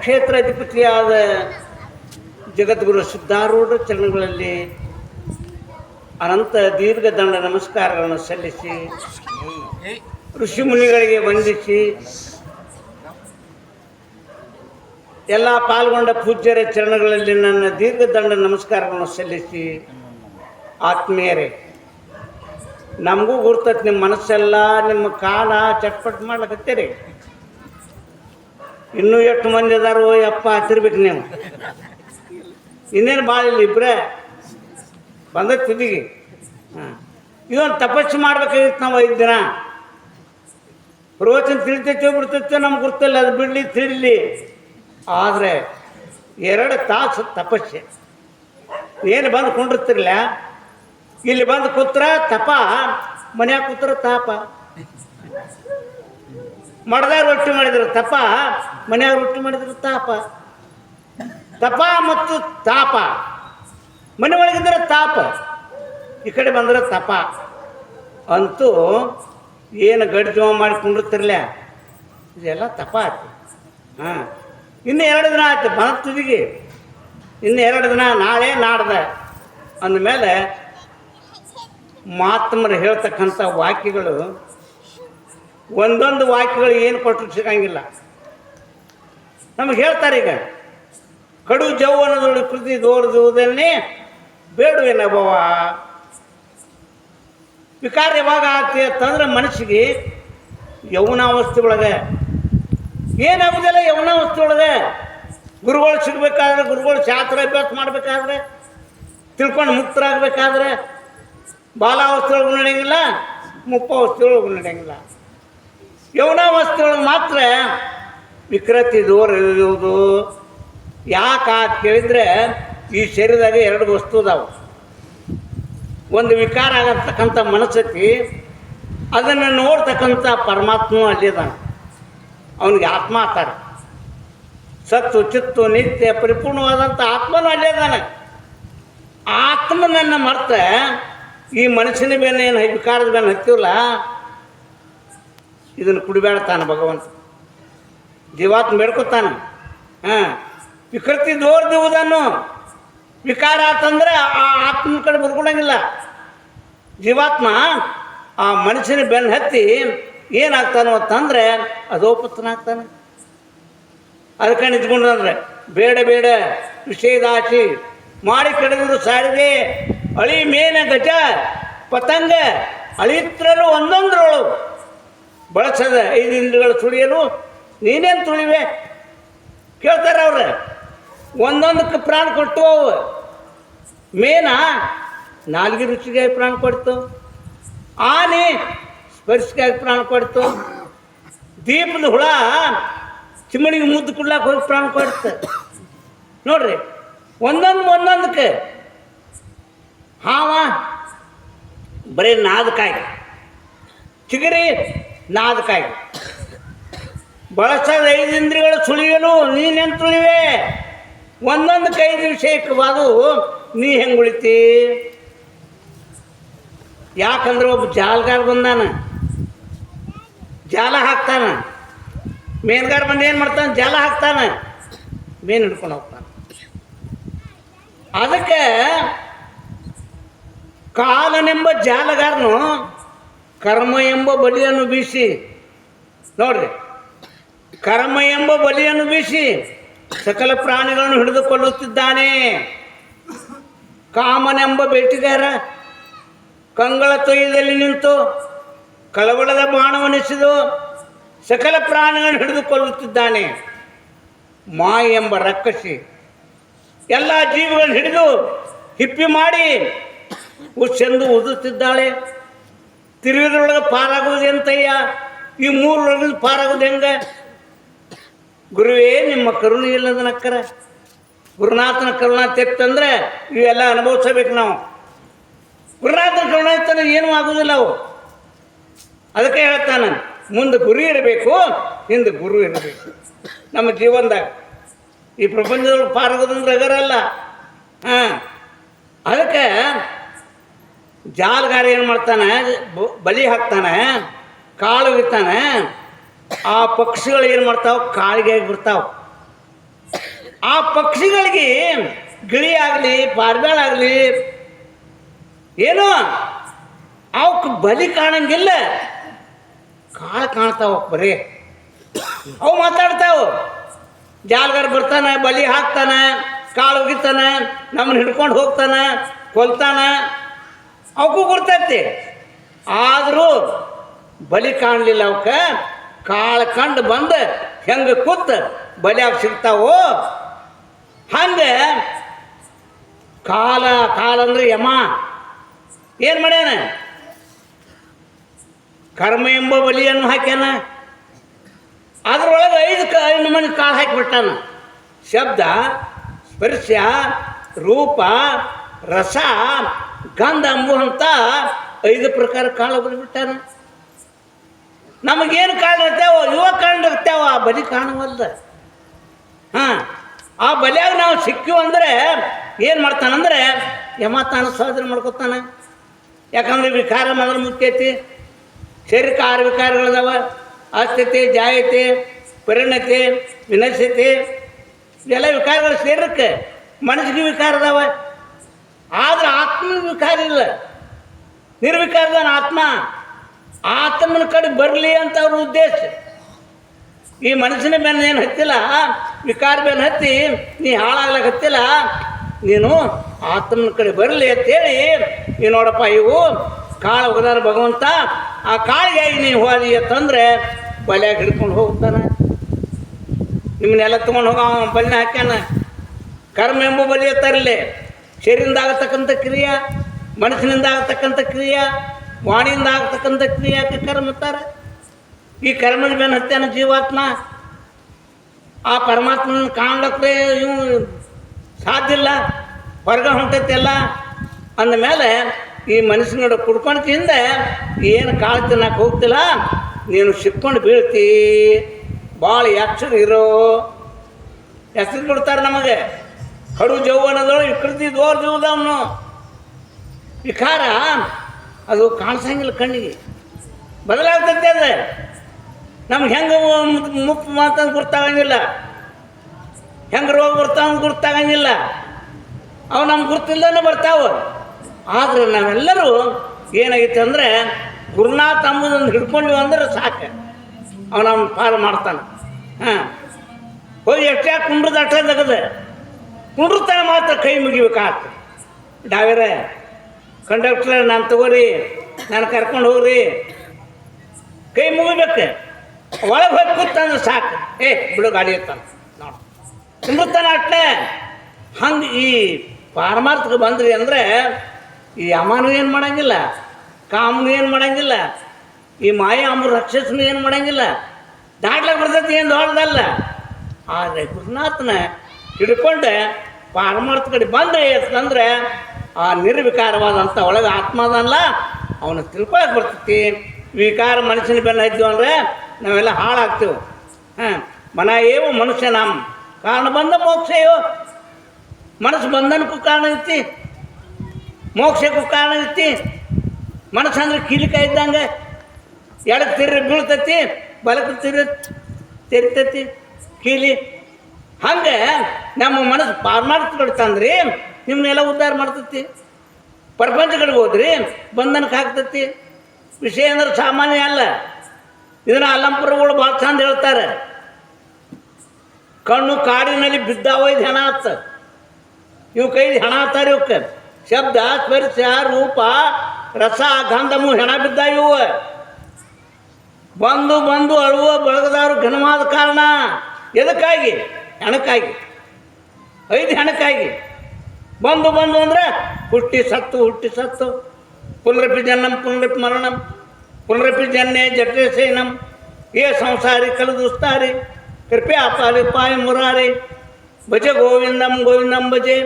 ಕ್ಷೇತ್ರಾಧಿಪತಿಯಾದ ಜಗದ್ಗುರು ಸಿದ್ಧಾರೂಢ ಚರಣಗಳಲ್ಲಿ ಅನಂತ ದೀರ್ಘ ದಂಡ ನಮಸ್ಕಾರಗಳನ್ನು ಸಲ್ಲಿಸಿ, ಋಷಿ ಮುನಿಗಳಿಗೆ ವಂದಿಸಿ, ಎಲ್ಲ ಪಾಲ್ಗೊಂಡ ಪೂಜ್ಯರ ಚರಣಗಳಲ್ಲಿ ನನ್ನ ದೀರ್ಘ ದಂಡ ನಮಸ್ಕಾರಗಳನ್ನು ಸಲ್ಲಿಸಿ, ಆತ್ಮೀಯರೇ, ನಮಗೂ ಗುರ್ತತ್ ನಿಮ್ಮ ಮನಸ್ಸೆಲ್ಲ, ನಿಮ್ಮ ಕಾಲ ಚಟ್ಪಟ್ ಮಾಡ್ಲಕತ್ತೀರಿ. ಇನ್ನೂ ಎಷ್ಟು ಮಂದಿ ಅದಾರೋ ಅಪ್ಪ ಹತ್ತಿರ್ಬೇಕು ನೀವು. ಇನ್ನೇನು ಭಾಳ ಇಲ್ಲ ಇಬ್ಬರೇ ಬಂದ ತುದಿಗೆ ಹಾಂ. ಇದೊಂದು ತಪಸ್ಸು ಮಾಡ್ಬೇಕಾಗಿತ್ತು ನಾವು ಐದು ದಿನ. ಪ್ರವಚನ ತಿಳಿತೈತೆ ಬಿಡ್ತೈತೆ ನಮ್ಗೆ ಗೊತ್ತಿಲ್ಲ, ಅದು ಬಿಡಲಿ ತಿಳಿಲಿ ಆದರೆ ಎರಡು ತಾಸು ತಪಸ್ಸೆ. ಏನು ಬಂದು ಕೊಂಡಿರ್ತಿರ್ಲ ಇಲ್ಲಿ ಬಂದು ಕೂತ್ರ ತಪ, ಮನ್ಯಾಗ ಕೂತ್ರ ತಾಪ. ಮಡ್ದಾಗ ರೊಟ್ಟಿ ಮಾಡಿದ್ರು. ತಪ ಮನ್ಯಾಗ ರೊಟ್ಟಿ ಮಾಡಿದ್ರು ತಾಪ. ತಪ ಮತ್ತು ತಾಪ. ಮನೆ ಒಳಗಿದ್ರೆ ತಾಪ. ಈ ಕಡೆ ಬಂದ್ರೆ ತಪ. ಅಂತೂ ಏನು ಗಡ್ಜವ ಮಾಡಿಕೊಂಡಿರ್ತಿರ್ಲ ಇದೆಲ್ಲ ತಪ ಆಯ್ತು. ಹಾಂ. ಇನ್ನು ಎರಡು ದಿನ ಆಯ್ತು. ಬಂದ ತುದಿಗೆ ಇನ್ನು ಎರಡು ದಿನ ನಾಳೆ ನಾಡ್ದೆ. ಅಂದಮೇಲೆ ಮಾತಮ್ಮರು ಹೇಳ್ತಕ್ಕಂಥ ವಾಕ್ಯಗಳು ಒಂದೊಂದು ವಾಕ್ಯಗಳು ಏನು ಕೊಟ್ಟರು ಸಿಗಂಗಿಲ್ಲ. ನಮಗೆ ಹೇಳ್ತಾರೆ ಈಗ, ಕಡು ಜೌವನದೊಳಗೆ ಕೃತಿ ದೋರದುವುದನ್ನೇ ಬೇಡುವೇನಬವ ವಿಕಾರ ಯಾವಾಗ ಆಗ್ತೀಯ ಅಂತಂದ್ರೆ ಮನಸ್ಸಿಗೆ ಯೌವನಾವಸ್ಥೆ ಒಳಗೆ. ಏನಾಗುದಿಲ್ಲ ಯೌವನಾವಸ್ಥೆ ಒಳಗೆ. ಗುರುಗಳು ಸಿಗಬೇಕಾದ್ರೆ ಗುರುಗಳು ಶಾಸ್ತ್ರ ಅಭ್ಯಾಸ ಮಾಡಬೇಕಾದ್ರೆ, ತಿಳ್ಕೊಂಡು ಮುಕ್ತರಾಗಬೇಕಾದ್ರೆ, ಬಾಲಾವಸ್ಥೆ ಒಳಗೂ ನಡೆಯಂಗಿಲ್ಲ ಮುಪ್ಪ ನಡೆಯಂಗಿಲ್ಲ. ಯೌವನಾವಸ್ಥೆ ಒಳಗೆ ಮಾತ್ರ ವಿಕೃತಿ ದೂರ ಇರುವುದು. ಯಾಕೆ ಅಂತ ಕೇಳಿದ್ರೆ ಈ ಶರೀರದಾಗ ಎರಡು ವಸ್ತು ಅದಾವೆ. ಒಂದು ವಿಕಾರ ಆಗತಕ್ಕಂಥ ಮನಸ್ಸತಿ ಅದನ್ನು ನೋಡ್ತಕ್ಕಂಥ ಪರಮಾತ್ಮ ಅಲ್ಲಿದ್ದಾನೆ ಅವನಿಗೆ ಆತ್ಮ ಆತಾರೆ ಸತ್ತು ಚಿತ್ತು ನಿತ್ಯ ಪರಿಪೂರ್ಣವಾದಂಥ ಆತ್ಮನೂ ಅಲ್ಲಿದ್ದಾನೆ ಆತ್ಮನನ್ನು ಮರ್ತ ಈ ಮನುಷ್ಯನ ಮೇಲೆ ಏನು ವಿಕಾರದ ಮೇಲೆ ಹತ್ತಿವಲ್ಲ ಇದನ್ನು ಕುಡಿಬೇಡ್ತಾನೆ ಭಗವಂತ. ಜೀವಾತ್ಮ ಬೇಡ್ಕೊತಾನೆ. ಹಾಂ, ವಿಕೃತಿ ದೋರ್ದಿವುದನ್ನು ವಿಕಾರ ಆತಂದ್ರೆ ಆ ಆತ್ಮ ಕಡೆ ಬರ್ಕೊಳಂಗಿಲ್ಲ ಜೀವಾತ್ಮ ಆ ಮನುಷ್ಯನ ಬೆನ್ನು ಹತ್ತಿ ಏನಾಗ್ತಾನೋ ಅಂತಂದ್ರೆ ಅಧೋಪತನಾಗ್ತಾನೆ ಅದಕ್ಕೆ ನಿಂತ್ಕೊಂಡ್ರೆ ಬೇಡ ಬೇಡ ವಿಷಯದಾಶಿ ಮಾಡಿ ಕೆಡದರು ಸಾರಿಗೆ ಅಳಿ ಮೇನೆ ಗಜ, ಪತಂಗ ಅಳಿತ್ರಲು ಒಂದೊಂದ್ರೊಳು ಬಳಸದ ಐದು ಇಂದ್ರಗಳು ತುಳಿಯಲು ನೀನೇನು ತುಳಿವೆ ಕೇಳ್ತಾರೆ ಅವ್ರೆ. ಒಂದೊಂದಕ್ಕೆ ಪ್ರಾಣ ಕೊಟ್ಟು ಅವು ಮೇನ? ನಾಲ್ಗೆ ರುಚಿಗೆ ಪ್ರಾಣ ಕೊಡ್ತು. ಆನೆ? ಸ್ಪರ್ಶಿಗೆ ಪ್ರಾಣ ಕೊಡ್ತು. ದೀಪದ ಹುಳ? ಚಿಮ್ಮಣಿಗೆ ಮುದ್ದು ಕುಡ್ಲಾಕ ಹೋಗಿ ಪ್ರಾಣ ಕೊಡ್ತು. ನೋಡ್ರಿ, ಒಂದೊಂದು ಒಂದೊಂದಕ್ಕೆ ಹಾವ, ಬರೀ ನಾದಕಾಯಿ. ಚಿಗರಿ ನಾದಕಾಯಿ. ಬಳಸದ ಐದು ಇಂದ್ರಿಗಳು ಸುಳಿಯಲು ನೀನೆಂತ ತುಳಿವೆ. ಒಂದೊಂದು ಕೈದು ವಿಷಯಕ್ಕವಾದು ನೀ ಹೆಂಗೆ ಉಳಿತಿ? ಯಾಕಂದ್ರೆ ಒಬ್ಬ ಜಾಲಗಾರ ಬಂದಾನ. ಜಾಲ ಹಾಕ್ತಾನ. ಮೇನ್ಗಾರ ಬಂದು ಏನು ಮಾಡ್ತಾನೆ? ಜಾಲ ಹಾಕ್ತಾನ. ಮೇನ್ ಹಿಡ್ಕೊಂಡು ಹೋಗ್ತಾನೆ. ಅದಕ್ಕೆ ಕಾಲನೆಂಬ ಜಾಲಗಾರನು ಕರ್ಮ ಎಂಬ ಬಲಿಯನ್ನು ಬೀಸಿ. ನೋಡ್ರಿ. ಕರ್ಮ ಎಂಬ ಬಲಿಯನ್ನು ಬೀಸಿ ಸಕಲ ಪ್ರಾಣಿಗಳನ್ನು ಹಿಡಿದುಕೊಳ್ಳುತ್ತಿದ್ದಾನೆ. ಕಾಮನೆಂಬ ಬೇಟೆಗಾರ ಕಂಗಳ ತೊಯ್ಯದಲ್ಲಿ ನಿಂತು ಕಳವಳದ ಬಾಣವನಿಸಿದು ಸಕಲ ಪ್ರಾಣಿಗಳನ್ನು ಹಿಡಿದುಕೊಳ್ಳುತ್ತಿದ್ದಾನೆ. ಮಾಯ ಎಂಬ ರಕ್ಕಸಿ ಎಲ್ಲ ಜೀವಿಗಳನ್ನು ಹಿಡಿದು ಹಿಪ್ಪಿ ಮಾಡಿ ಉಚ್ಚೆಂದು ಉದುತ್ತಿದ್ದಾಳೆ ತಿರುವಿದ್ರೊಳಗೆ ಪಾರಾಗೋದು ಎಂತಯ್ಯ? ಈ ಮೂರೊಳಗಿಂದ ಪಾರಾಗೋದು ಹೆಂಗೆ? ಗುರುವೇ, ನಿಮ್ಮ ಕರುಣೆ ಇಲ್ಲದ ನಕ್ಕರ. ಗುರುನಾಥನ ಕರುಣ ತೆತ್ತಂದ್ರೆ ಇವೆಲ್ಲ ಅನುಭವಿಸಬೇಕು ನಾವು. ಗುರುನಾಥನ ಕರುಣ ಇತ್ತಂದ್ರೆ ಏನೂ ಆಗೋದಿಲ್ಲ ಅವು. ಅದಕ್ಕೆ ಹೇಳ್ತಾನೆ, ಮುಂದೆ ಗುರು ಇರಬೇಕು, ಹಿಂದೆ ಗುರು ಇರಬೇಕು. ನಮ್ಮ ಜೀವನದಾಗ ಈ ಪ್ರಪಂಚದೊಳಗೆ ಪಾರಾಗೋದಂದ್ರೆ ಅಗರಲ್ಲ ಹಾಂ, ಅದಕ್ಕೆ ಜಾಲಗಾರ ಏನು ಮಾಡ್ತಾನೆ? ಬಲಿ ಹಾಕ್ತಾನೆ, ಕಾಳು ಇರ್ತಾನೆ ಆ ಪಕ್ಷಿಗಳು ಏನು ಮಾಡ್ತಾವೆ? ಕಾಳಿಗೆ ಬಿಡ್ತಾವೆ ಆ ಪಕ್ಷಿಗಳಿಗೆ ಗಿಳಿ ಆಗಲಿ ಪಾರ್ಗಾಳಾಗಲಿ ಏನು? ಅವಕ್ಕೆ ಬಲಿ ಕಾಣಂಗಿಲ್ಲ. ಕಾಳು ಕಾಣ್ತಾವ ಬರೀ. ಅವು ಮಾತಾಡ್ತಾವ. ಜಾಲಗಾರ ಬರ್ತಾನೆ, ಬಲಿ ಹಾಕ್ತಾನೆ, ಕಾಳು ಒಗಿತಾನೆ ನಮ್ಮನ್ನ ಹಿಡ್ಕೊಂಡು ಹೋಗ್ತಾನೆ, ಕೊಲ್ತಾನ. ಅವಕ್ಕೂ ಗುರ್ತೈತಿ ಆದರೂ ಬಲಿ ಕಾಣಲಿಲ್ಲ ಅವಕ್ಕೆ. ಕಾಳು ಕಂಡು ಬಂದು ಹೆಂಗೆ ಕೂತ್ ಬಲಿಯಾಗಿ ಸಿಗ್ತಾವೋ? ಹಂಗೆ ಕಾಲ ಕಾಲ ಅಂದ್ರೆ ಯಮ. ಏನು ಮಾಡ್ಯಾನ? ಕರ್ಮ ಎಂಬ ಬಲಿಯನ್ನು ಹಾಕ್ಯಾನ. ಅದರೊಳಗೆ ಐದು ಕ, ಐದು ಮನೆ ಕಾಳು ಹಾಕಿಬಿಟ್ಟಾನ ಶಬ್ದ, ಸ್ಪರ್ಶ, ರೂಪ ರಸ, ಗಂಧ ಅಂಬುವಂಥ ಐದು ಪ್ರಕಾರ ಕಾಳು ಬಿಟ್ಟಾನ ನಮಗೇನು ಕಾಳು ಇರ್ತಾವ ಇವ ಕಾಳು ಇರ್ತಾವ, ಆ ಬಲಿ ಕಾಣುವಲ್ದ. ಹಾಂ, ಆ ಬಲಿಯಾಗ ನಾವು ಸಿಕ್ಕಿವು ಅಂದರೆ ಏನು ಮಾಡ್ತಾನಂದ್ರೆ ಯಮ ತಾನು ಸಹೋದರ ಮಾಡ್ಕೊತಾನೆ. ಯಾಕಂದ್ರೆ ವಿಕಾರ ಮೊದಲು ಮುಖ್ಯತಿ ಶರೀರಕ್ಕೆ ಆರು ವಿಕಾರಗಳದಾವ ಅಸ್ಥಿತಿ ಜಾಯತೆ, ಪರಿಣತಿ, ವಿನಶ್ಯತೆ ಇವೆಲ್ಲ ವಿಕಾರಗಳು ಶರೀರಕ್ಕೆ. ಮನಸ್ಸಿಗೆ ವಿಕಾರ ಅದಾವ. ಆದ್ರೆ ಆತ್ಮ ವಿಕಾರ ಇಲ್ಲ. ನಿರ್ವಿಕಾರದಾನ ಆತ್ಮ. ಆತ್ಮನ ಕಡೆ ಬರಲಿ ಅಂತ ಅವ್ರ ಉದ್ದೇಶ. ಈ ಮನಸ್ಸಿನ ಮೇಲೆ ಏನು ಹತ್ತಿಲ್ಲ? ವಿಕಾರ ಮೇಲೆ ಹತ್ತಿ, ನೀ ಹಾಳಾಗ್ಲಕ್ಕೆ ಹತ್ತಿಲ್ಲ? ನೀನು ಆತ್ಮನ ಕಡೆ ಬರಲಿ ಅಂತೇಳಿ ನೀ ನೋಡಪ್ಪ, ಇವು ಕಾಳು ಹೋಗದಾರ ಭಗವಂತ. ಆ ಕಾಳಿಗೆ ನೀ ಹೋದಿ ಅಂತಂದ್ರೆ ಬಲ್ಯಾಗ ಹಿಡ್ಕೊಂಡು ಹೋಗ್ತಾನೆ. ನಿಮ್ಮನ್ನೆಲ್ಲ ತೊಗೊಂಡು ಹೋಗ ಬಲಿನ ಹಾಕ್ಯಾನ. ಕರ್ಮ ಎಂಬ ಬಲಿಯ ತರಲಿ ಶರೀರದಿಂದ ಆಗತಕ್ಕಂಥ ಕ್ರಿಯೆ ಮನಸ್ಸಿನಿಂದ ಆಗತಕ್ಕಂಥ ಕ್ರಿಯೆ ವಾಣಿಯಿಂದ ಆಗತಕ್ಕಂಥ ಕ್ರಿಯೆ ಕರ್ಮ ಅಂತಾರೆ? ಈ ಕರ್ಮದ ಮೇಲೆ ಹತ್ಯಾನ ಜೀವಾತ್ಮ? ಆ ಪರಮಾತ್ಮನ ಕಾಣ್ಲಕ್ಕೆ ಇವು ಸಾಧ್ಯ ಇಲ್ಲ ಹೊರಗೆ ಹೊಂಟೈತಿ ಎಲ್ಲ. ಅಂದಮೇಲೆ ಈ ಮನಸ್ಸಿನೋಡ ಕುಡ್ಕೊಂಡು ತಿಂದ ಏನು ಕಾಳು ತಿನ್ನಕ್ಕೆ ಹೋಗ್ತಿಲ್ಲ, ನೀನು ಸಿಕ್ಕೊಂಡು ಬೀಳ್ತಿ. ಭಾಳ ಎಚ್ಚರ ಇರೋ. ಹೆಸರು ಕೊಡ್ತಾರೆ ನಮಗೆ. ಕಡು ಜೌವನದೊಳಗೆ ವಿಕೃತಿ ದೋರ್ ಜೀವದವನು ವಿಕಾರ ಅದು ಕಾಣಿಸಂಗಿಲ್ಲ ಕಣ್ಣಿಗೆ. ಬದಲಾಗ್ತೈತೆ ಅದು ನಮ್ಗೆ ಹೆಂಗೆ ಮುಪ್ಪು ಮಾತಂದು ಗುರ್ತಾಗಂಗಿಲ್ಲ. ಹೆಂಗೆ ರೋಗ ಬರ್ತಾವ ಗುರ್ತಾಗಂಗಿಲ್ಲ. ಅವು ನಮ್ಗೆ ಗುರ್ತಿಲ್ಲದೇ ಬರ್ತಾವ. ಆದ್ರೆ ನಾವೆಲ್ಲರೂ ಏನಾಗಿತ್ತು ಅಂದರೆ ಗುರುನಾಥ ಅಂಬುದನ್ನು ಹಿಡ್ಕೊಂಡ್ವಿ ಅಂದ್ರೆ ಸಾಕು. ಅವನ ಪಾಲು ಮಾಡ್ತಾನೆ. ಹಾಂ. ಹೋಗಿ ಎಷ್ಟೇ ಕುಂಡ್ರದ ಅಟ್ಟ ತೆಗದ ಕುಂಡ್ರತಾನೆ ಮಾತ್ರ ಕೈ ಮುಗಿಬೇಕಾಗ್ತದೆ. ಡಾವೇರೇ, ಕಂಡಕ್ಟರ್, ನಾನು ತಗೋರಿ, ನಾನು ಕರ್ಕೊಂಡು ಹೋಗ್ರಿ. ಕೈ ಮುಗಿಬೇಕು. ಒಳಗೆ ಹೋಗಿ ಕೂತಂದ್ರೆ ಸಾಕು. ಏ, ಬಿಡು ಗಾಡಿ ಇರ್ತಾನೆ ನೋಡು. ಕುಂಡ್ರತನ ಅಟ್ಲೆ, ಹಂಗೆ ಈ ಪಾರಮಾರ್ಥಕ್ಕೆ ಬಂದ್ರಿ ಅಂದರೆ ಈ ಅಮಾನು ಏನು ಮಾಡಂಗಿಲ್ಲ, ಕಾಮನು ಏನು ಮಾಡಂಗಿಲ್ಲ, ಈ ಮಾಯ ಅಮೃ ರಕ್ಷಸನು ಏನು ಮಾಡಂಗಿಲ್ಲ. ದಾಟ್ಲಕ್ಕೆ ಬರ್ತೈತಿ ಏನು ದೊಡ್ಡದಲ್ಲ. ಆದರೆ ಗುರುನಾಥನ ಹಿಡ್ಕೊಂಡೆ ಪಾರಮಾರ್ಥ ಕಡೆ ಬಂದ ಎಷ್ಟಂದ್ರೆ ಆ ನಿರ್ವಿಕಾರವಾದಂಥ ಒಳಗೆ ಆತ್ಮ ಅವನು ಅವನ ತಿಳ್ಕೊಳಕ್ಕೆ ಬರ್ತೈತಿ. ವಿಕಾರ ಮನುಷ್ಯನ ಬೆನ್ನ ಇದ್ದು ಅಂದರೆ ನಾವೆಲ್ಲ ಹಾಳಾಗ್ತೀವಿ. ಹಾಂ, ಮನ ಏವು ಮನುಷ್ಯ ನಮ್ಮ ಕಾರಣ ಬಂದ ಮೋಕ್ಷಯೋ ಮನಸ್ಸು ಬಂಧನಕ್ಕೂ ಕಾರಣ ಐತಿ, ಮೋಕ್ಷಕ್ಕೂ ಕಾರಣ ಐತಿ. ಮನಸ್ಸು ಅಂದ್ರೆ ಕೀಲಿಕ ಇದ್ದಂಗೆ ಎಡಕ್ಕೆ ತಿರ್ರಿ ಬೀಳ್ತೈತಿ ಬಲಕ್ಕೆ ತಿರ್ರಿ ತೆರಿತೈತಿ, ಕೀಲಿ. ಹಂಗೆ ನಮ್ಮ ಮನಸ್ಸು ಪಾರ್ಮಾರ್ಥ ತಂದ್ರಿ ನಿಮ್ಮನ್ನೆಲ್ಲ ಉದ್ಧಾರ ಮಾಡ್ತತಿ. ಪ್ರಪಂಚಗಳಿಗೆ ಹೋದ್ರಿ, ಬಂಧನಕ್ಕೆ ಹಾಕ್ತತಿ. ವಿಷಯ ಅಂದ್ರೆ ಸಾಮಾನ್ಯ ಅಲ್ಲ. ಇದನ್ನ ಅಲಂಪುರಗಳು ಭಾಳ ಚಂದ ಹೇಳ್ತಾರೆ. ಕಣ್ಣು ಕಾಡಿನಲ್ಲಿ ಬಿದ್ದಾವ ಇದು ಹೆಣ ಹತ್ತ ಇವು ಕೈ ಹೆಣ ಹತ್ತಾರ ಇವಕ್ಕೆ ಶಬ್ದ, ಸ್ಪರ್ಶ, ರೂಪ, ರಸ, ಗಂಧಮು, ಹೆಣ ಬಿದ್ದ ಇವು. ಬಂದು ಬಂದು ಅಳುವ ಬಳಗದಾರು ಘನವಾದ ಕಾರಣ. ಎದಕ್ಕಾಗಿ? ಹೆಣಕ್ಕಾಗಿ ಐದು ಹೆಣಕ್ಕಾಗಿ ಬಂದು ಬಂದು ಅಂದ್ರೆ ಹುಟ್ಟಿ ಸತ್ತು ಹುಟ್ಟಿ ಸತ್ತು. ಪುನರಪಿ ಜನ್ನಂ ಪುನರಪಿ ಮರಣಂ ಪುನರಪಿ ಜಟೇಸೇನಂ. ಏ ಸಂಸಾರಿ ಕಲದುಸ್ತಾರಿ ಕೃಪೆ ಅಪಾರಿ ಪಾಯಿ ಮುರಾರಿ. ಭಜ ಗೋವಿಂದಂ ಗೋವಿಂದಂ ಭಜೆ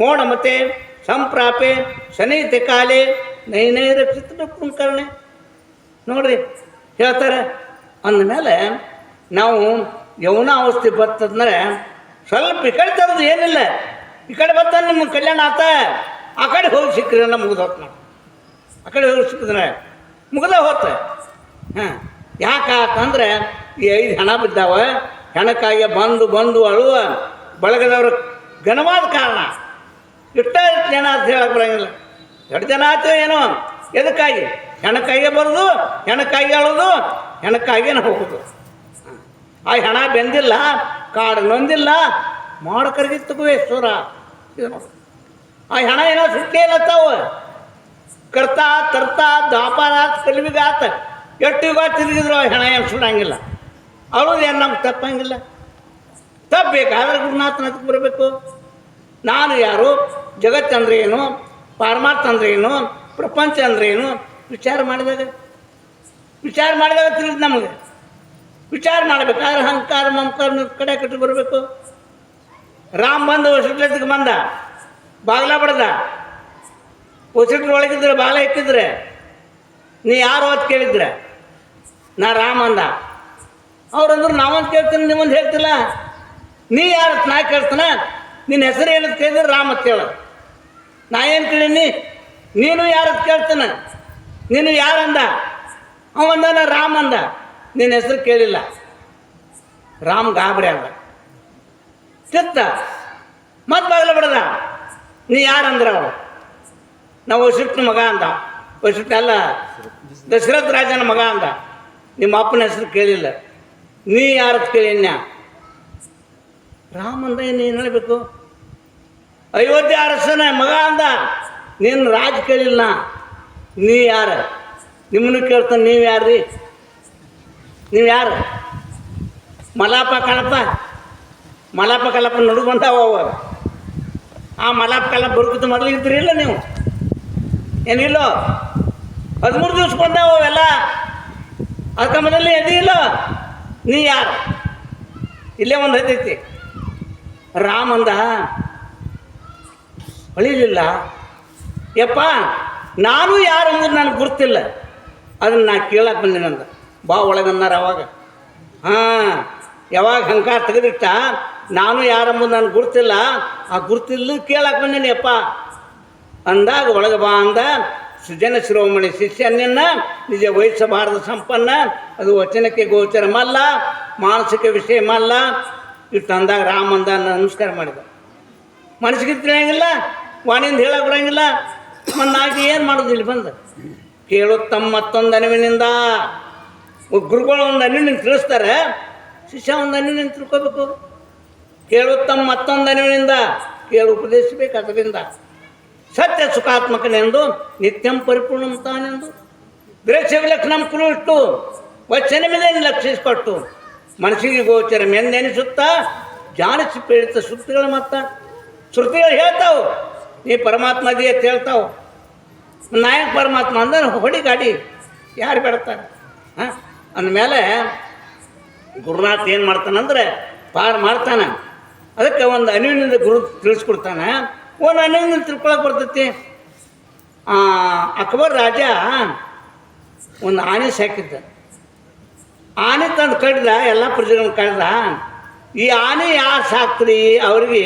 ಮೋಡಮತೆ ಸಂಪ್ರಾಪೆ, ಶನೈತೆ ಕಾಲೆ ನೈನೈ ರಕ್ಷಿತ ಕುಂಕರ್ಣೆ. ನೋಡ್ರಿ, ಹೇಳ್ತಾರೆ, ಅಂದಮೇಲೆ ನಾವು ಯೌನ ಅವಸ್ಥೆ ಬರ್ತಂದ್ರೆ ಸ್ವಲ್ಪ ಈ ಕಡೆ ತರದು ಏನಿಲ್ಲ. ಈ ಕಡೆ ಬರ್ತಾನೆ ನಿಮ್ಮ ಕಲ್ಯಾಣ ಆತ ಆ ಕಡೆ ಹೋಗಿ ಸಿಕ್ಕ್ರಿ ಮುಗಿದ ನಾವು ಆ ಕಡೆ ಹೋಗಿ ಸಿಕ್ಕಿದ್ರೆ ಮುಗಿದ ಹೋತ. ಹಾಂ ಯಾಕಂದ್ರೆ ಈ ಐದು ಹೆಣ ಬಿದ್ದಾವ. ಹೆಣಕ್ಕಾಗಿ ಬಂದು ಬಂದು ಅಳುವ ಬಳಗದವ್ರ ಘನವಾದ ಕಾರಣ. ಇಷ್ಟ ಜನ ಅಂತ ಹೇಳಕ್ಕೆ ಬರಂಗಿಲ್ಲ. ಎರಡು ಜನ ಆಯ್ತು ಏನೋ. ಎದಕ್ಕಾಗಿ? ಹೆಣಕ್ಕಾಗೆ ಬರೋದು, ಹೆಣಕ್ಕಾಗಿ ಅಳೋದು, ಹೆಣಕ್ಕಾಗಿ ಹೋಗೋದು. ಆ ಹೆಣ ಬೆಂದಿಲ್ಲ, ಕಾಡು ನೊಂದಿಲ್ಲ. ಮಾಡ ಸೂರ ಇದು ಸೂರ ಆ ಹೆಣ ಏನೋ ಸುಟ್ಟೇ ಇಲ್ಲತ್ತಾವ ಕರ್ತಾ, ತರ್ತಾ ದಾಪಾರಾತ್ ಕಲ್ವಿಗಾತ ಎಷ್ಟು ಯುಗ ತಿರುಗಿದ್ರು ಆ ಹೆಣ ಏನು ಸುಡಂಗಿಲ್ಲ. ಅವಳು ಏನು ನಮ್ಗೆ ತಪ್ಪಂಗಿಲ್ಲ. ತಪ್ಪಬೇಕಾದ್ರೆ ಗುರುನಾಥನ ಅದಕ್ಕೆ ಬರಬೇಕು. ನಾನು ಯಾರು? ಜಗತ್ತಂದ್ರೆ ಏನು? ಪಾರಮಾರ್ಥ ಅಂದ್ರೆ ಏನು? ಪ್ರಪಂಚ ಅಂದ್ರೆ ಏನು? ವಿಚಾರ ಮಾಡಿದಾಗ ವಿಚಾರ ಮಾಡಿದಾಗ ತಿಳಿದು ನಮಗೆ. ವಿಚಾರ ಮಾಡಬೇಕಾದ್ರೆ ಅಹಂಕಾರ, ಮಮಕಾರ ಕಡೆ ಕಟ್ಟು ಬರಬೇಕು. ರಾಮ್ ಬಂದು ಹೊಸಟ್ಲಕ್ಕೆ ಬಂದ. ಬಾಗ್ಲ ಬಡ್ದ. ಹೊಸಟ್ರ ಒಳಗಿದ್ರೆ, ಬಾಗ್ಲ ಇಕ್ಕಿದ್ರೆ, ನೀ ಯಾರು ಅಂತ ಕೇಳಿದ್ರೆ, ನಾ ರಾಮ ಅಂದ. ಅವ್ರಂದ್ರು ನಾವಂತ ಕೇಳ್ತೀನಿ ನಿಮ್ಮಂದು ಹೇಳ್ತಿಲ್ಲ. ನೀ ಯಾರು ನಾ ಕೇಳ್ತಾನ? ನಿನ್ನ ಹೆಸರು ಏನಂತ ಕೇಳಿದ್ರೆ ರಾಮ ಅಂತ ಕೇಳ ನಾ ಏನು ಕೇಳೀನಿ? ನೀನು ಯಾರು ಅಂತ ಕೇಳ್ತಾನ? ನೀನು ಯಾರಂದ ಅವಂದ ನಾ ರಾಮ್ ಅಂದ. ನಿನ್ನ ಹೆಸರು ಕೇಳಿಲ್ಲ. ರಾಮ್ ಗಾಬರಿ ಅವ ಸತ್ತ ಮತ್ತೆ ಬಾಗಿಲ ಬಿಡದ? ನೀ ಯಾರಂದ್ರ ಅವ ನಾವು ವಶಿಷ್ಠ ಮಗ ಅಂದ. ವಶಿಷ್ಠ ಅಲ್ಲ. ದಶರಥ ರಾಜನ ಮಗ ಅಂದ. ನಿಮ್ಮ ಅಪ್ಪನ ಹೆಸರು ಕೇಳಿಲ್ಲ. ನೀ ಯಾರ ಕೇಳಿನ್ಯ ರಾಮಂದ ಏನು ಏನು ಹೇಳಬೇಕು? ಅಯೋಧ್ಯೆ ಅರಸನ ಮಗ ಅಂದ. ನೀನು ರಾಜ ಕೇಳಿಲ್ಲ ನೀ ಯಾರ? ನಿಮ್ಮನ್ನು ಕೇಳ್ತಾನೆ ನೀವು ಯಾರ್ರಿ? ನೀವು ಯಾರು? ಮಲಾಪ ಕಳಪ? ಮಲಾಪ ಕಲಪ ನಡು ಬಂದಾವ ಆ ಮಲಾಪ ಕಲಪ ಬರುಕಿತ ಮೊದಲು ಇದ್ರಿ ಇಲ್ಲ ನೀವು? ಏನಿಲ್ಲೋ ಹದಿಮೂರು ದಿವ್ಸ ಬಂದಾವ ಅವೆಲ್ಲ. ಅದಕ್ಕೆ ಮೊದಲು ಎದಿ ಇಲ್ಲ. ನೀ ಯಾರು? ಇಲ್ಲೇ ಒಂದು ಹತ್ತೈತಿ ರಾಮ್ ಅಂದ ಹೊಳಿಲಿಲ್ಲ ಯಪ್ಪ, ನಾನು ಯಾರು ಅಂದ್ರೆ ನನಗೆ ಗುರ್ತಿಲ್ಲ. ಅದನ್ನು ನಾ ಕೇಳಕ್ಕೆ ಬಂದಿನಂದ ಬಾ ಒಳಗನ್ನಾರ ಅವಾಗ. ಹಾಂ, ಯಾವಾಗ ಹಂಕಾರ ತೆಗೆದಿಟ್ಟ? ನಾನು ಯಾರಂಬುದು ನನಗೆ ಗುರ್ತಿಲ್ಲ. ಆ ಗುರ್ತಿಲ್ಲ ಕೇಳಕ್ಕೆ ಬಂದೀನಿ, ಅಪ್ಪ. ಅಂದಾಗ ಒಳಗೆ ಬಾ ಅಂದ, ಸುಜನ ಶಿರೋಮಣಿ ಶಿಷ್ಯನನ್ನ ನಿಜ ವಹಿಸಬಾರದ ಸಂಪನ್ನ. ಅದು ವಚನಕ್ಕೆ ಗೋಚರಮಲ್ಲ ಮಾನಸಿಕ ವಿಷയമಲ್ಲ ಇಟ್ಟು ಅಂದಾಗ ರಾಮ ಅಂದ ನಮಸ್ಕಾರ ಮಾಡಿದ. ಮನಸ್ಸಿಗೆ ತಿಳಿಯಂಗಿಲ್ಲ, ವಾಣಿಯಿಂದ ಹೇಳಕ್ಕೆ ಬರಂಗಿಲ್ಲ. ಮನ್ನಾಗಿ ಏನು ಮಾಡೋದು ಇಲ್ಲಿ ಬಂದು. ಕೇಳು ತಮ್ಮ ಮತ್ತೊಂದು ಅನಿವಿನಿಂದ ಗುರುಗಳು ಒಂದು ಅನಿವಿನಿಂದ ತಿಳಿಸ್ತಾರೆ. ಶಿಷ್ಯ ಒಂದು ಅನಿವಿನಿಂದ ತಿಳ್ಕೊಬೇಕು. ಕೇಳು ತಮ್ಮ ಮತ್ತೊಂದು ಅನಿವಿನಿಂದ ಕೇಳು ಉಪದೇಶಬೇಕು ಅದರಿಂದ. ಸತ್ಯ ಸುಖಾತ್ಮಕನೆಂದು, ನಿತ್ಯಂ ಪರಿಪೂರ್ಣ ತಾನೆಂದು. ದೃಶ್ಯ ವಿಲಕ್ಷಣಂ ವಚನ ಮೇಲೆ ಲಕ್ಷಿಸಿಕೊಟ್ಟು ಮನಸ್ಸಿಗೆ ಗೋಚರ ಮೆಂದೆನಿಸುತ್ತಾ ಜಾನಿಸಿ ಪೀಡಿತ ಶ್ರುತಿಗಳು ಮತ್ತ. ಶ್ರುತಿಗಳು ಹೇಳ್ತಾವು, ನೀ ಪರಮಾತ್ಮ ಅದೇ ಅಂತ ಹೇಳ್ತಾವು. ನಾಯಕ ಪರಮಾತ್ಮ ಅಂದ್ರೆ ಹೊಡಿ ಗಾಡಿ, ಯಾರು ಬೆಳತಾರೆ ಹಾಂ? ಅಂದಮೇಲೆ ಗುರುನಾಥ್ ಏನು ಮಾಡ್ತಾನಂದ್ರೆ ಪಾರ್ ಮಾಡ್ತಾನೆ. ಅದಕ್ಕೆ ಒಂದು ಅನಿವಿನಿಂದ ಗುರು ತಿಳಿಸ್ಕೊಡ್ತಾನೆ. ಒಂದು ಅನಿವಿನಿಂದ ತಿಳ್ಕೊಳಕ್ಕೆ ಬರ್ತೈತಿ. ಅಕ್ಬರ್ ರಾಜ ಒಂದು ಆನೆ ಸಾಕಿದ್ದ. ಆನೆ ತಂದು ಕಡ್ದ ಎಲ್ಲ ಪ್ರಜೆಗಳನ್ನ ಕಡ್ದ ಈ ಆನೆ ಯಾರು ಸಾಕ್ತ್ರಿ? ಅವ್ರಿಗೆ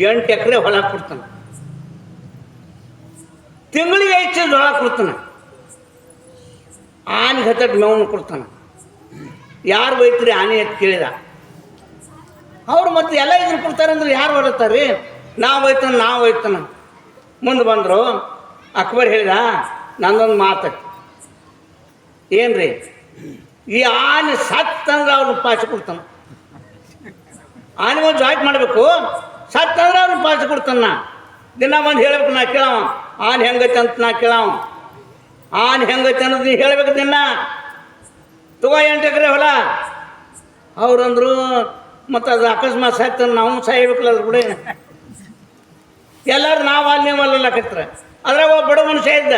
ಎಂಟು ಎಕರೆ ಹೊಲ ಕೊಡ್ತಾನೆ. ತಿಂಗಳಿಗೆ ಹೆಚ್ಚು ಹೊಲ ಕೊಡ್ತಾನೆ. ಆನೆ ಹತ್ತಟ್ಟು ಮೇವನ್ನು ಕೊಡ್ತಾನೆ. ಯಾರು ಬೈತ್ರಿ ಆನೆ ಅಂತ ಕೇಳಿದ. ಅವ್ರು ಮತ್ತೆ ಎಲ್ಲ ಇದ್ರು ಕೊಡ್ತಾರೆ ಅಂದ್ರೆ ಯಾರು ಹೊರತಾರೆ ನಾವು ಒಯ್ತಾನ ನಾವು ಒಯ್ತಾನ ಮುಂದೆ ಬಂದರು. ಅಕ್ಬರ್ ಹೇಳಿದ, ನಂದೊಂದು ಮಾತು ಏನು ರೀ ಈ ಆನೆ ಸತ್ತಂದ್ರೆ ಅವ್ರನ್ನ ಪಾಚಿ ಕೊಡ್ತಾನ. ಆನೆ ಒಂದು ಜಾಯಿಂಟ್ ಮಾಡಬೇಕು ಸತ್ತಂದ್ರೆ ಅವ್ರನ್ನ ಪಾಚಿ ಕೊಡ್ತಾನ. ದಿನ ಬಂದು ಹೇಳ್ಬೇಕು, ನಾ ಕೇಳವ. ಆನೆ ಹೆಂಗೈತೆ ಅಂತ ನಾ ಕೇಳವ. ಆನೆ ಹೆಂಗೈತೆ ಅನ್ನೋದು ನೀ ಹೇಳ್ಬೇಕು ತಿನ್ನ ತಗೋ ಎಂಟು ಎಕರೆ ಹೊಲ. ಅವ್ರಂದ್ರು, ಮತ್ತು ಅದು ಅಕಸ್ಮಾತ್ ಸಾಯ್ತಾನೆ ನಾವು ಸಾಯ್ಬೇಕಲ್ಲ ಅದ್ರ ಕೂಡ ಎಲ್ಲರೂ ನಾವು ಅಲ್ಲಿ ನೀವು ಅಲ್ಲ ಕತ್ತಾರೆ ಅದ್ರಾಗ ಒಬ್ಬ ಬಡ ಮನುಷ್ಯ ಇದ್ದ.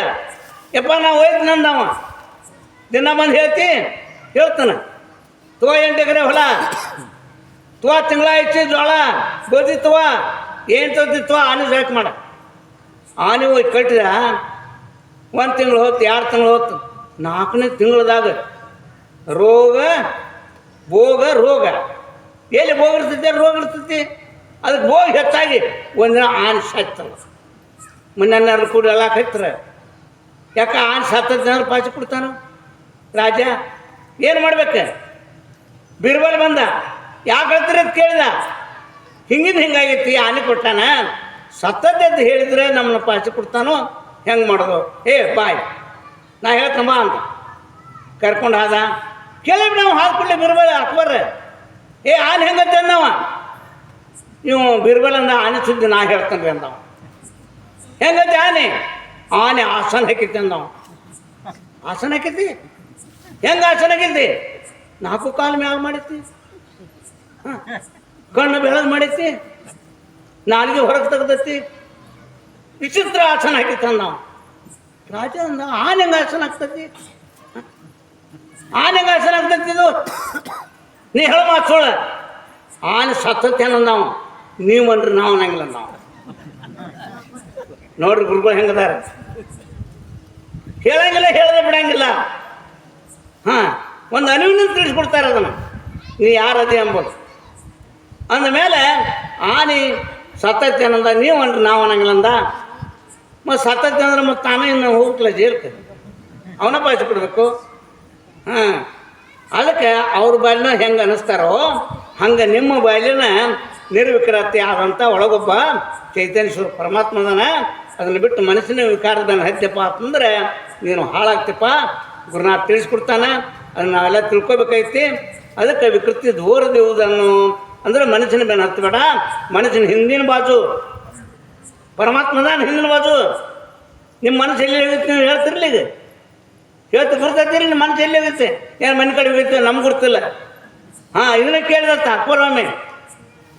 ಯಪ್ಪ ನಾವು ಹೋಯ್ತು ನಂದವ ದಿನ ಬಂದು ಹೇಳ್ತಿ, ಹೇಳ್ತಾನೆ. ತಗೋ ಎಂಟು ಎಕರೆ ಹೊಲ. ತುವ ತಿಂಗಳ ಹೆಚ್ಚಿ ಜೋಳ, ಗೋಧಿ ತುವ ಏನು ತರ್ತಿ ತುವ ಆನೆ ಜಾಕ್ ಮಾಡ. ಆನೆ ಹೋಗಿ ಕಟ್ಟಿದ ಒಂದು ತಿಂಗಳು ಹೊತ್ತು, ಎರಡು ತಿಂಗಳು ಹೊತ್ತು, ನಾಲ್ಕನೇ ತಿಂಗಳದಾಗ ರೋಗ, ಭೋಗ, ರೋಗ. ಎಲ್ಲಿ ಭೋಗ ಇರ್ತೈತಿ ರೋಗ ಇರ್ತೈತಿ? ಅದಕ್ಕೆ ಭೋಗ ಹೆಚ್ಚಾಗಿ ಒಂದಿನ ಆನೆ ಸಾಯ್ತಲ್ಲ ಮನೆಯನ್ನಾರು ಕೂಡ ಎಲ್ಲ ಹಾಕ್ತಾರೆ ಯಾಕೆ ಆನೆ ಜನರು ಪಾಚಿ ಕೊಡ್ತಾನು ರಾಜ, ಏನು ಮಾಡ್ಬೇಕು? ಬಿರ್ಬಲ್ ಬಂದ. ಯಾಕೆ ಹೇಳ್ತೀರಿ ಅಂತ ಕೇಳಿದ. ಹಿಂಗಿಂದ ಹಿಂಗಾಗೈತಿ, ಆನೆ ಕೊಟ್ಟಾನ. ಅಂತ ಹೇಳಿದ್ರೆ ನಮ್ಮನ್ನ ಪಾಚಿ ಕೊಡ್ತಾನೋ? ಹೆಂಗೆ ಮಾಡೋದು? ಏ, ಬಾಯ್, ನಾ ಹೇಳ್ತಮ್ಮ ಅಂತ. ಕರ್ಕೊಂಡು ಹಾದ ಕೇಳಿ ನಾವು ಹಾದ್ಕೊಳ್ಳಿ ಬಿರ್ಬಲ್, ಅಕ್ಬರ್. ಏ, ಆನೆ ಹೆಂಗತ್ತೆ ಅಂದವ? ನೀವು ಬಿರ್ಬಲ್ ಅಂದ ಆನೆ ಸುದ್ದಿ ನಾ ಹೇಳ್ತೇನೆ ಅಂದವ. ಹೆಂಗತ್ತೆ ಆನೆ? ಆನೆ ಆಸನ ಹಾಕಿತ್ತೆ ಅಂದವ. ಆಸನ ಹಾಕೈತಿ ಹೆಂಗೆ ಆಸನ ಹಾಕೈತಿ ನಾಲ್ಕು ಕಾಲು ಮ್ಯಾಲ ಮಾಡೈತಿ ಹ. ಕಣ್ಣು ಬೆಳಗ್ ಮಾಡೈತಿ ನಾಲಿಗೆ ಹೊರಗೆ ತೆಗ್ದೈತಿ. ವಿಚಿತ್ರ ಆಸನ ಹಾಕಿತ್ತಲ್ಲ ನಾವು ರಾಜ ಅಂದ ಆನೆ ಹೆಂಗ ಆಸನ ಆಗ್ತೈತಿ ಆನೆಂಗ ಆಸನ ಆಗ್ತೈತಿ ಇದು. ನೀ ಹೇಳ ಮಾತೋಳ ಆನೆ ಸತ್ತೈತೆ ನಾವು. ನೀವು ಅನ್ರಿ ನಾವು ಅನ್ನಂಗಿಲ್ಲ ನಾವು. ನೋಡ್ರಿ ಗುರುಗಳು ಹೆಂಗದಾರ. ಹೇಳಂಗಿಲ್ಲ, ಹೇಳದೆ ಬಿಡಂಗಿಲ್ಲ. ಹಾಂ, ಒಂದು ಅರಿವಿನಿಂದ ತಿಳಿಸ್ಕೊಡ್ತಾರೆ ಅದನ್ನು. ನೀ ಯಾರದೆ ಎಂಬುದು ಅಂದಮೇಲೆ ಆನೆ ಸತ್ತೈತೆ ಅನ್ನಂದ ನೀವು ಅನ್ರಿ ನಾವು ಅನ್ನಂಗಿಲ್ಲ ಅಂದ. ಮತ್ತು ಸತ್ತೈತೆ ಅಂದ್ರೆ ಮತ್ತು ತಾನೇ ಇನ್ನು ಹೋಗ್ಲಾ ಜೇಲ್ಕೆ. ಅವನ ಬಾಯ್ಸಿ ಕೊಡಬೇಕು. ಹಾಂ. ಅದಕ್ಕೆ ಅವ್ರ ಬಾಲಿನ ಹೆಂಗೆ ಅನ್ನಿಸ್ತಾರೋ, ಹಂಗೆ ನಿಮ್ಮ ಬಾಲಿನ ನಿರ್ವಿಕ್ರತೆ ಆದಂಥ ಒಳಗೊಬ್ಬ ಚೈತನ್ಯಶ್ವರ ಪರಮಾತ್ಮದನ ಅದನ್ನು ಬಿಟ್ಟು ಮನಸ್ಸಿನ ವಿಕಾರದನ್ನ ಹತ್ಯಪ್ಪ ಅಂತಂದ್ರೆ, ನೀನು ಹಾಳಾಗ್ತಿಪ್ಪ, ಗುರುನಾಥ್ ತಿಳಿಸ್ಕೊಡ್ತಾನೆ. ಅದನ್ನ ನಾವೆಲ್ಲ ತಿಳ್ಕೊಬೇಕೈತಿ ಅದಕ್ಕೆ ವಿಕೃತಿ ದೂರದಿರುವುದನ್ನು ಅಂದ್ರೆ ಮನಸ್ಸಿನ ಮೇಲೆ ಹತ್ತಬೇಡ ಮನಸ್ಸಿನ ಹಿಂದಿನ ಬಾಜು ಪರಮಾತ್ಮದಾನ ಬಾಜು ನಿಮ್ಮ ಮನಸ್ಸು ಎಲ್ಲಿ ಹೋಗುತ್ತೆ ನೀವು ಹೇಳ್ತಿರ್ಲಿ ಈಗ ಹೇಳ್ತು ಬರ್ತೈತಿ ನಿಮ್ಮ ಮನಸ್ಸು ಎಲ್ಲಿ ಹೋಗುತ್ತೆ ಏನು ಮನೆ ಕಡೆ ಹೋಗುತ್ತೆ ನಮ್ಗೆ ಗೊತ್ತಿಲ್ಲ. ಹಾಂ, ಇದನ್ನ ಕೇಳಿದತ್ತ ಅಕ್ಬರೊಮ್ಮೆ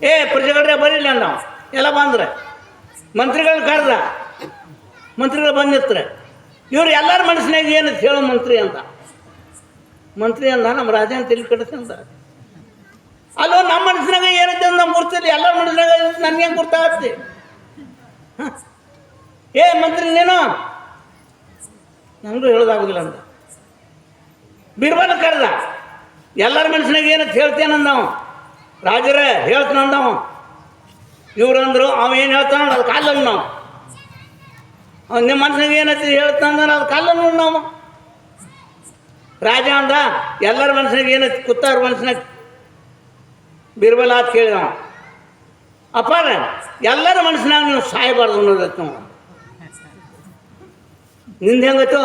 ಏ ಪ್ರಜೆಗಳೇ ಬರೀಲ್ಲ ನಾವು. ಎಲ್ಲ ಬಂದ್ರೆ. ಮಂತ್ರಿಗಳು ಕರೆದ. ಮಂತ್ರಿಗಳು ಬಂದಿರ್ತಾರೆ. ಇವ್ರು ಎಲ್ಲರ ಮನಸ್ಸಿನಾಗ ಏನು ಹೇಳೋ ಮಂತ್ರಿ ಅಂತ. ಮಂತ್ರಿ ಅಂದ, ನಮ್ಮ ರಾಜ ಅಂತ ಇಲ್ಲಿ ಅಂತ. ಅಲ್ಲೋ, ನಮ್ಮ ಮನಸ್ಸಿನಾಗ ಏನಿದೆ ನಮ್ಮ ಗುರ್ತಿಲ್ಲ ಎಲ್ಲರ ಮನಸ್ಸಿನಾಗ ನನಗೆ ಹ? ಏ, ಮಂತ್ರಿ ನೀನು? ನನಗೂ ಹೇಳೋದಾಗೋದಿಲ್ಲ ಅಂತ ಬಿರ್ಬಲ ಕರೆದ. ಎಲ್ಲರ ಮನಸ್ಸಿನಾಗ ಏನಂತ ಹೇಳ್ತೇನೆ ನಾವು ರಾಜರೇ, ಹೇಳ್ತಾನ ಅಂದವ. ಇವ್ರು ಅಂದರು, ಅವ ಏನು ಹೇಳ್ತಾನ ಅದು ಕಾಲನ್ನು ನಾವು ಅವ್ನು ನಿಮ್ಮ ಮನಸ್ಸಿನಾಗ ಏನಂತ ಹೇಳ್ತಾನಂದ್ರೆ ಅದು ಕಾಲನ್ನು ನಾವು ರಾಜ ಅಂದ, ಎಲ್ಲರ ಮನಸ್ಸಿನಾಗ ಏನಂತ, ಕುತ್ತಾರ ಮನಸ್ಸಿನಾಗ ಬಿರ್ಬಲ ಅಂತ ಕೇಳಿದವ. ಅಪ್ಪಾರ ಎಲ್ಲರ ಮನಸ್ಸಿನಾಗ ನೀವು ಸಾಯಬಾರ್ದು ಅನ್ನೋದೈತೆ ನಿಂದು ಹೆಂಗೈತು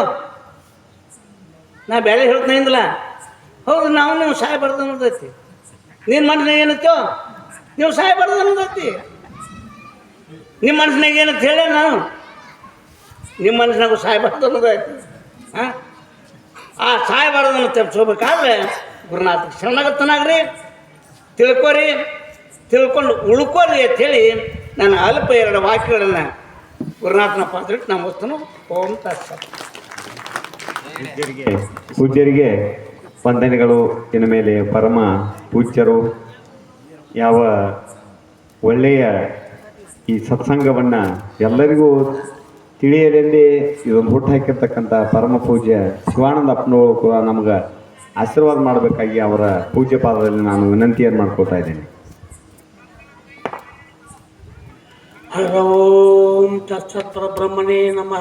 ನಾ ಬೇರೆ ಹೇಳ್ತಾನಿಂದಲ್ಲ ಹೌದು, ನಾವು ನೀವು ಸಾಯಬಾರ್ದು ಅನ್ನೋದೈತಿ ನಿನ್ನ ಮನಸ್ಸಿನಾಗ ಏನತ್ತು ನೀವು ಸಾಯಬಾರ್ದು ಅನ್ನೋದೈತಿ ನಿಮ್ಮ ಮನಸ್ಸಿನಾಗ ಏನಂತ ಹೇಳ ನಾನು? ನಿಮ್ಮ ಮನಸ್ಸಿನಾಗೂ ಸಾಯಬಾರ್ದು ಅನ್ನೋದೈತಿ ಹಾಂ? ಆ ಸಾಯಬಾರ್ದನ್ನು ತಪ್ಪಿಸ್ಕೋಬೇಕಾದ್ರೆ ಗುರುನಾಥ ಶರಣಾಗತ್ತನಾಗ್ರಿ ತಿಳ್ಕೊರಿ. ತಿಳ್ಕೊಂಡು ಉಳ್ಕೋರಿ ಅಂಥೇಳಿ ನಾನು ಅಲ್ಪ ಎರಡು ವಾಕ್ಯಗಳನ್ನು ಗುರುನಾಥನ ಪಾತ್ರಕ್ಕೆ ನಮ್ಮ ವಸ್ತುನು ಓಂ ಪೂಜ್ಯರಿಗೆ ವಂದನೆಗಳು ಇನ್ನು ಮೇಲೆ ಪರಮ ಪೂಜ್ಯರು ಯಾವ ಒಳ್ಳೆಯ ಈ ಸತ್ಸಂಗವನ್ನು ಎಲ್ಲರಿಗೂ ತಿಳಿಯಲೆಂದೇ ಇದೊಂದು ಹುಟ್ಟು ಹಾಕಿರ್ತಕ್ಕಂಥ ಪರಮ ಪೂಜ್ಯ ಶಿವಾನಂದ ಅಪ್ಪನವರು ಕೂಡ ನಮ್ಗೆ ಆಶೀರ್ವಾದ ಮಾಡಬೇಕಾಗಿ ಅವರ ಪೂಜ್ಯ ಪಾದದಲ್ಲಿ ನಾನು ವಿನಂತಿಯನ್ನು ಮಾಡ್ಕೊತಾ ಇದ್ದೇನೆ. హరోం తత్సత్ర బ్రహ్మణే నమ